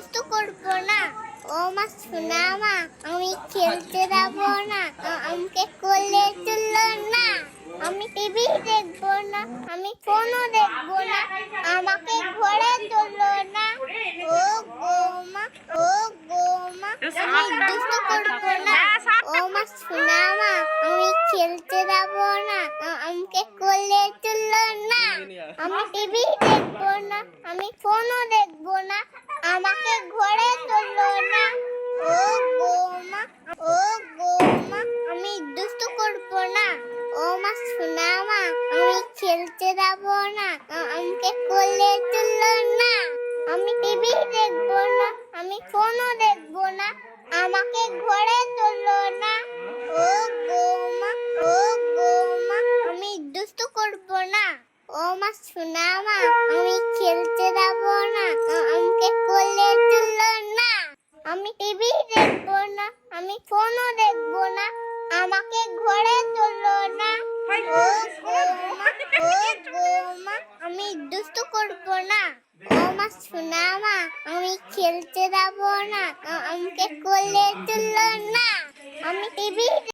ও মা শোনা মা আমি খেলতে যাব না। আমাকে কোলে তুললো না। আমি টিভি দেখব না আমি ফোনও দেখব না। আমাকে ঘরে তুললো না। ও গোমা ও গোমা আমি দুষ্টু করব না। ও মা শোনা মা আমি খেলতে যাব না। আমাকে কোলে তুললো না। আমি টিভি দেখব না, আমি ফোনও দেখব না, আমাকে ঘরে তুললো না। ও গোমা ও গোমা আমি দুষ্টু করব না। ও মা, শোনা আমি খেলতে যাব না, আমাকে কোলে তুললো না। আমি টিভি দেখব না, আমি ফোনও দেখব না, আমাকে ঘরে ও মা আমি খেলতে যাব না আমাকে কোলে তুললো না। আমি টিভি দেখব না আমি ফোনও দেখব না আমাকে ঘরে তুললো না। ও গোমা আমি দুষ্টু করব না। ও মা শোনা মা আমি খেলতে যাব না আমাকে কোলে তুললো না। আমি টিভি